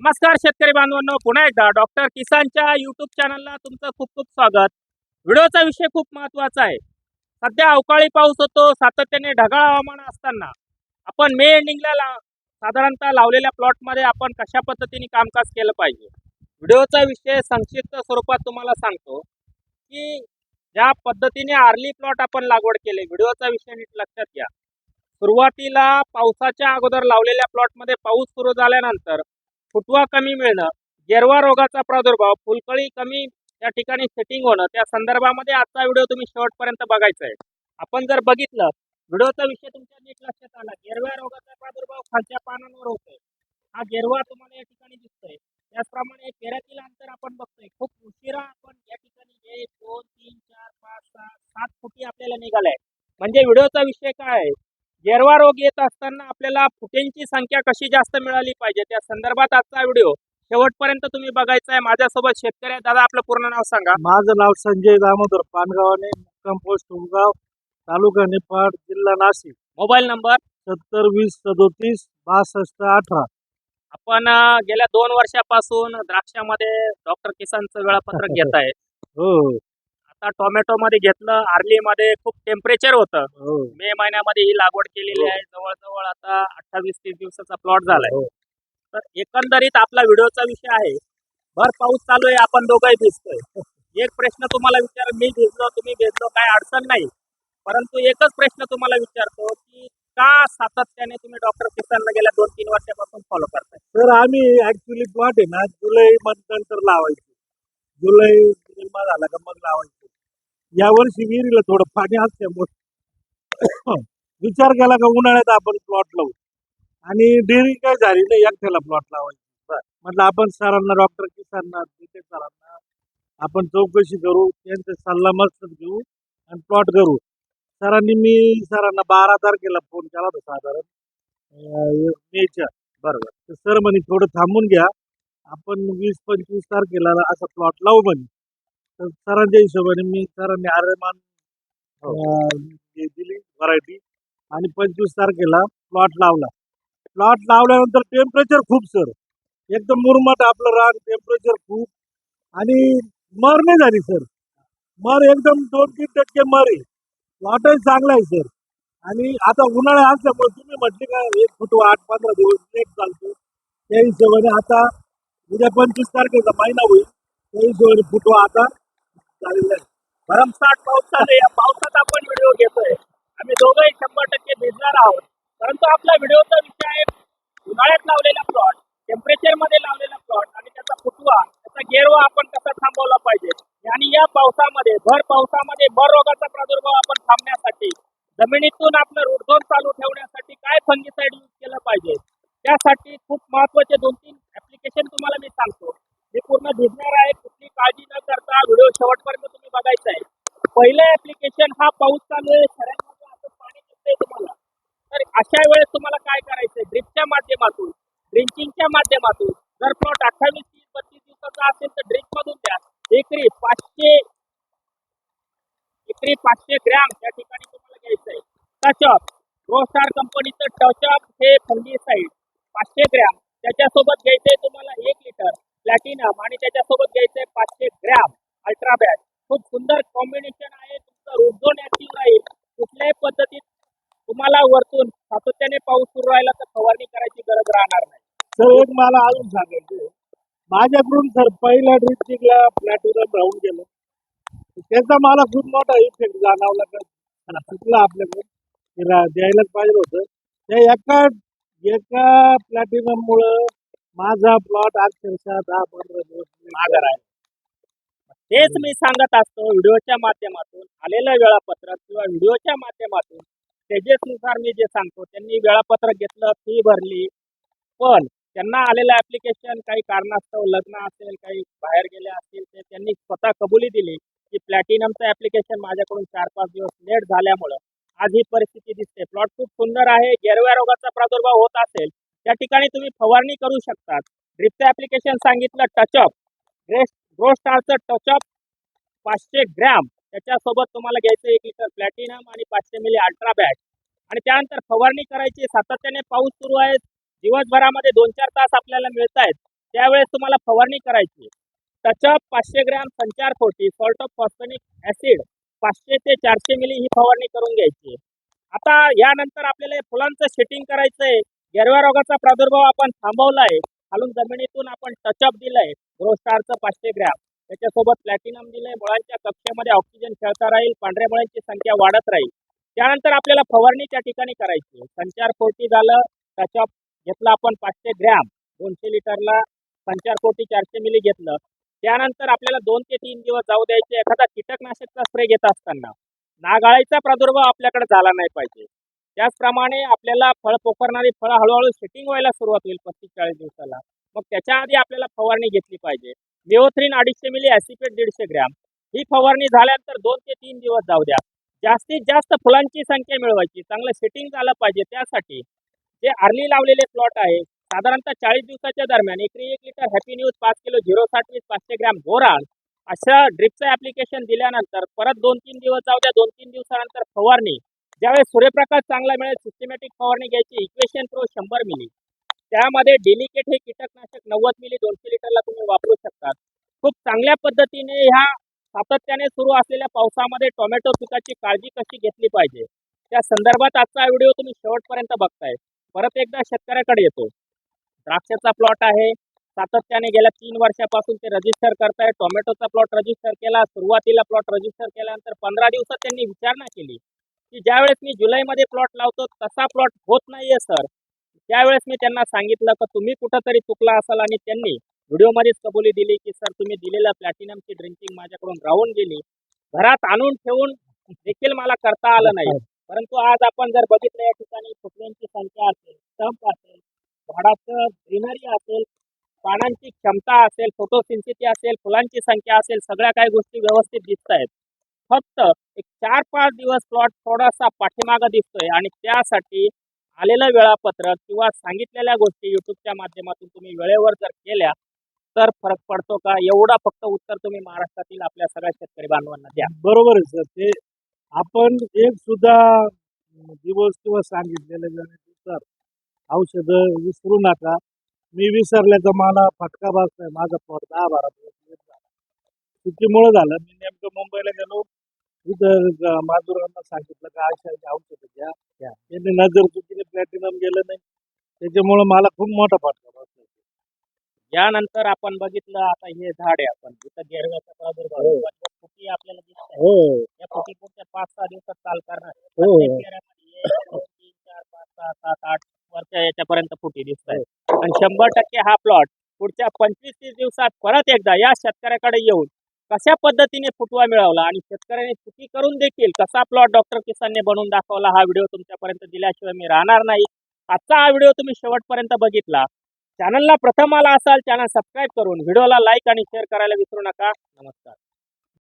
नमस्कार शेतकरी बांधवांनो पुन्हा एकदा डॉक्टर किसानच्या युट्यूब चॅनलला तुमचं खूप खूप स्वागत. व्हिडिओचा विषय खूप महत्त्वाचा आहे. सध्या अवकाळी पाऊस होतो सातत्याने ढगाळ हवामान असताना. आपण मे एंडिंगला ला साधारणतः लावलेल्या प्लॉटमध्ये आपण कशा पद्धतीने कामकाज केलं पाहिजे? व्हिडिओचा विषय संक्षिप्त स्वरूपात तुम्हाला सांगतो की ज्या पद्धतीने आर्ली प्लॉट आपण लागवड केले व्हिडिओचा विषय नीट लक्षात घ्या. सुरुवातीला पावसाच्या अगोदर लावलेल्या प्लॉटमध्ये पाऊस सुरू झाल्यानंतर फुटवा कमी मिळणं गेरवा रोगाचा प्रादुर्भाव फुलकळी कमी त्या ठिकाणी सेटिंग होणं त्या संदर्भामध्ये आजचा व्हिडिओ तुम्ही शेवटपर्यंत बघायचा आहे आपण जर बघितलं व्हिडिओचा विषय तुमच्या नीट लक्षात आला गेरव्या रोगाचा प्रादुर्भाव खालच्या पानांवर होतोय. हा गेरवा तुम्हाला या ठिकाणी दिसतोय. त्याचप्रमाणे पेऱ्यातील अंतर आपण बघतोय खूप उशिरा आपण या ठिकाणी एक दोन तीन चार पाच सहा सात फुटी आपल्याला निघालाय. म्हणजे व्हिडिओचा विषय काय आहे? गेरवा रोग येत असताना आपल्याला फुटेंची संख्या कशी जास्त मिळाली पाहिजे? त्या संदर्भात आजचा व्हिडिओ शेवटपर्यंत तुम्ही बघायचा आहे माझ्यासोबत शेतकरी. दादा आपलं पूर्ण नाव सांगा. माझं नाव संजय दामोदर पानगावाने मुक्काम पोस्ट उमगाव तालुका निफाड जिल्हा नाशिक. Mobile number? सत्तर वीस सदोतीस बासष्ट अठरा. आपण गेल्या दोन वर्षापासून द्राक्षामध्ये डॉक्टर किसानचं वेळापत्रक घेत आहे हो. आता टोमॅटो मध्ये घेतलं आर्ली मध्ये खूप टेम्परेचर होतं. हो. मे महिन्यामध्ये ही लागवड केलेली हो. आहे. जवळजवळ आता अठ्ठावीस तीस दिवसाचा प्लॉट झालाय. हो. तर एकंदरीत आपला व्हिडिओचा विषय आहे भर पाऊस चालू आहे आपण दोघंही भिजतोय. एक प्रश्न तुम्हाला विचार मी भिजलो तुम्ही भिजलो काय अडचण नाही. परंतु एकच प्रश्न तुम्हाला विचारतो की का सातत्याने तुम्ही डॉक्टर किसानला गेल्या दोन तीन वर्षापासून फॉलो करताय? तर आम्ही ऍक्च्युली प्लॉट आहे ना जुलै नंतर लावायचे. जुलै निम्मा झाला का मग लावायचे. यावर्षी विहिरीला थोडं पाणी असल्यामुळे विचार केला का उन्हाळ्यात आपण प्लॉट लावू. आणि डेअरी काय झाली नाही एकट्याला प्लॉट लावायची. म्हटलं आपण सरांना डॉक्टर किसांना तिथे सरांना. आपण चौकशी करू त्यांचा सल्ला मस्त घेऊ आणि प्लॉट करू. सरांनी मी सरांना बारा तारखेला फोन केला होता साधारण. मेच्या. बरोबर तर सर म्हणे थोडं थांबून घ्या. आपण वीस पंचवीस तारखेला असा प्लॉट लावू म्हणे. तर सरांच्या हिशोबाने मी सरांनी आर्यमान हे. दिली व्हरायटी आणि पंचवीस तारखेला प्लॉट लावला. प्लॉट लावल्यानंतर टेम्परेचर खूप सर एकदम मुरमट आपलं रान टेम्परेचर खूप. आणि मर नाही झाली सर मर एकदम दोन तीन टक्के मर आहे. प्लॉटही चांगला आहे सर आणि आता उन्हाळा असल्यामुळे तुम्ही म्हटले का एक फुटवा आठ पंधरा दिवस लेट चालतो. त्या हिशोबाने आता उद्या पंचवीस तारखेचा महिना होईल. त्या हिशोबाने फुटवा आता. भरमसाठ पाऊस चालू या पावसात आपण व्हिडिओ घेतोय. आम्ही दोघंही शंभर टक्के भिजणार आहोत. परंतु आपला व्हिडिओचा विषय आहे उन्हाळ्यात लावलेला प्लॉट टेम्परेचरमध्ये लावलेला प्लॉट आणि त्याचा फुटवा त्याचा गेरवा आपण कसा थांबवला पाहिजे? आणि या पावसामध्ये भर पावसामध्ये भर रोगाचा प्रादुर्भाव आपण थांबण्यासाठी जमिनीतून आपलं रुटझोन चालू ठेवण्यासाठी काय फंगिसाइड यूज केलं पाहिजे? त्यासाठी खूप महत्त्वाचे दोन तीन ऍप्लिकेशन तुम्हाला मी सांगतो. मी पूर्ण भिजणार आहे कुठली काळजी न व्हिडिओ शेवटपर्यंत तुम्ही बघायचा आहे. पहिलं ऍप्लिकेशन हा पाऊस चालू आहे शहरांमध्ये असं पाणी दिसतंय तुम्हाला. तर अशा वेळेस तुम्हाला काय करायचंय? ड्रिपच्या माध्यमातून ड्रिंकिंगच्या माध्यमातून जर प्लॉट अठ्ठावीस तीस बत्तीस दिवसाचा असेल तर ड्रिंक मधून द्या. एकरी पाचशे एकरी पाचशे ग्रॅम त्या ठिकाणी तुम्हाला घ्यायचंय. टचअप स्टार कंपनीचं टचअप हे फंगीसाईड पाचशे ग्रॅम त्याच्यासोबत घ्यायचंय तुम्हाला एक लिटर प्लॅटिनम आणि त्याच्यासोबत घ्यायचंय पाचशे ग्रॅम अल्ट्राबॅट खूप सुंदर कॉम्बिनेशन आहे तुमचं रोडझोन ऍक्टिव्ह राहील कुठल्याही पद्धतीत तुम्हाला वरतून सातत्याने पाऊस सुरू राहिला तर फवारणी करायची गरज राहणार नाही. सर एक मला अजून सांगायचं आहे. माझ्याकडून सर पहिल्या ड्रिस्टिकला प्लॅटिनम राहून गेलं. त्याचा मला खूप मोठा इफेक्ट जाणवला का? चुकला रा- द्यायलाच पाहिजे होतं. त्या एका एका प्लॅटिनम मुळे माझा प्लॉट अक्षरशः दहा पंधरा दिवस माघार आहे. तेच मी सांगत असतो व्हिडिओच्या माध्यमातून आलेलं वेळापत्रक किंवा व्हिडिओच्या माध्यमातून स्टेजेसनुसार मी जे सांगतो त्यांनी वेळापत्रक घेतलं फी भरली. पण त्यांना आलेलं ऍप्लिकेशन काही कारणास्तव लग्न असेल काही बाहेर गेले असतील ते त्यांनी स्वतः कबुली दिली की प्लॅटिनमचं ऍप्लिकेशन माझ्याकडून चार पाच दिवस लेट झाल्यामुळं आज ही परिस्थिती दिसते. प्लॉट खूप सुंदर आहे गेरव्या रोगाचा प्रादुर्भाव होत असेल त्या ठिकाणी तुम्ही फवारणी करू शकतात. ड्रिपचं ऍप्लिकेशन सांगितलं टचअप ग्रेस ग्रो स्टारचं टचअप पाचशे ग्रॅम. त्याच्यासोबत तुम्हाला घ्यायचं एक लिटर प्लॅटिनम आणि पाचशे मिली अल्ट्रा बॅट आणि त्यानंतर फवारणी करायची सातत्याने पाऊस सुरू आहे दिवसभरामध्ये दोन चार तास आपल्याला मिळत आहेत. त्यावेळेस तुम्हाला फवारणी करायची टचअप पाचशे ग्रॅम संचार खोटी सॉल्ट ऑफ फॉस्फेनिक ऍसिड पाचशे ते चारशे मिली ही फवारणी करून घ्यायची आता यानंतर आपल्याला फुलांचं शेटिंग करायचंय. गेरव्या रोगाचा प्रादुर्भाव आपण थांबवलाय. खालून जमिनीतून आपण टचअप दिलंय. ग्रोस्टारचं पाचशे ग्रॅम. त्याच्यासोबत प्लॅटिनम दिलंय. मुळांच्या कक्षेमध्ये ऑक्सिजन खेळता राहील. पांढऱ्या मुळांची संख्या वाढत राहील. त्यानंतर आपल्याला फवारणी त्या ठिकाणी करायची संचार कोटी झालं त्याच्या घेतलं आपण पाचशे ग्रॅम. दोनशे लिटरला संचार कोटी चारशे मिली घेतलं. त्यानंतर आपल्याला दोन ते तीन दिवस जाऊ द्यायचे. एखादा कीटकनाशकचा स्प्रे घेत असताना नागाळीचा प्रादुर्भाव आपल्याकडे झाला नाही पाहिजे. त्याचप्रमाणे आपल्याला फळ पोखरणारी फळं हळूहळू सेटिंग व्हायला सुरुवात होईल पस्तीस चाळीस दिवसाला. मग त्याच्या आधी आपल्याला फवारणी घेतली पाहिजे. मिओथ्रीन अडीचशे मिली ऍसिपेट दीडशे ग्रॅम. ही फवारणी झाल्यानंतर दोन ते तीन दिवस जाऊ द्या. जास्तीत जास्त फुलांची संख्या मिळवायची चांगलं सेटिंग झालं पाहिजे. त्यासाठी जे अर्ली लावलेले प्लॉट आहे साधारणतः चाळीस दिवसाच्या दरम्यान एकरी एक लिटर हॅपी न्यूज पाच किलो झिरो साठ वीस पाचशे ग्रॅम बोरान अशा ड्रिपचं ऍप्लिकेशन दिल्यानंतर परत दोन तीन दिवस जाऊ द्या. दोन तीन दिवसानंतर फवारणी. ज्यावेळेस सूर्यप्रकाश चांगला मिळेल सिस्टमॅटिक फवारणी घ्यायची. इक्वेशन प्रो शंभर मिली. त्यामध्ये डेलिकेट हे कीटकनाशक नव्वद मिली दोनशे लिटरला तुम्ही वापरू शकता. खूप चांगल्या पद्धतीने ह्या सातत्याने सुरू असलेल्या पावसामध्ये टोमॅटो पिकाची काळजी कशी घेतली पाहिजे? त्या संदर्भात आजचा व्हिडिओ तुम्ही शेवटपर्यंत बघताय. परत एकदा शेतकऱ्याकडे येतो. द्राक्षाचा प्लॉट आहे. सातत्याने गेल्या तीन वर्षापासून ते रजिस्टर करताय. टोमॅटोचा प्लॉट रजिस्टर केला. सुरुवातीला प्लॉट रजिस्टर केल्यानंतर पंधरा दिवसात त्यांनी विचारणा केली की ज्यावेळेस मी जुलैमध्ये प्लॉट लावतो तसा प्लॉट होत नाहीये सर त्यावेळेस मी त्यांना सांगितलं की तुम्ही कुठंतरी चुकला असाल आणि त्यांनी व्हिडिओमध्येच कबुली दिली की सर तुम्ही दिलेल्या प्लॅटिनमची ड्रिंकिंग माझ्याकडून राहून गेली. घरात आणून ठेवून देखील मला करता आलं नाही. परंतु आज आपण जर बघितलं या ठिकाणी फुटव्यांची संख्या असेल स्टंप असेल झाडाचं ग्रीनरी असेल पानांची क्षमता असेल फोटोसिन्सिटी असेल फुलांची संख्या असेल सगळ्या काही गोष्टी व्यवस्थित दिसत आहेत. फक्त एक चार पाच दिवस प्लॉट थोडासा पाठीमागं दिसतोय आणि त्यासाठी आलेलं वेळापत्रक किंवा सांगितलेल्या गोष्टी युट्यूबच्या माध्यमातून तुम्ही वेळेवर जर केल्या तर फरक पडतो का? एवढं फक्त उत्तर तुम्ही महाराष्ट्रातील आपल्या सगळ्या शेतकरी बांधवांना द्या. बरोबर आहे सर. ते आपण एक सुद्धा दिवस किंवा सांगितलेल्या वेळेनुसार औषधं विसरू नका. मी विसरल्याचा मला फटका बसलाय. माझा प्लॉट दहा बारा दिवस चुकीमुळे झालं. मी नेमकं मुंबईला गेलो. इथं माधुरांना सांगितलं का अशा औषधं घ्या त्यांनी नजर चुकीने प्लॅटिनम गेलं नाही. त्याच्यामुळे मला खूप मोठा फटका बसला. यानंतर आपण बघितलं आता हे झाड आहे आपण. जिथं गेरव्याचा प्रादुर्भाव आहे. पण फुटी आपल्याला दिसत आहे. हो. या फुटी पुढच्या पाच सहा दिवसात चाल करणार आहे. हो. प्रत्येक पेऱ्यामध्ये एक, दोन, तीन चार पाच सहा सात आठ वरच्या याच्यापर्यंत फुटी दिसत आहे. आणि शंभर टक्के हा प्लॉट पुढच्या पंचवीस तीस दिवसात परत एकदा या शेतकऱ्याकडे येऊन कशा पद्धतीने फुटवा मिळवला आणि शेतकऱ्याने चुकी करून देखील कसा प्लॉट डॉक्टर किसानने बनवून दाखवला हा व्हिडिओ तुमच्यापर्यंत दिल्याशिवाय मी राहणार नाही. आजचा हा व्हिडिओ तुम्ही शेवटपर्यंत बघितला. चॅनलला प्रथम आला असाल चॅनल सबस्क्राईब करून व्हिडिओला लाईक आणि शेअर करायला विसरू नका. नमस्कार.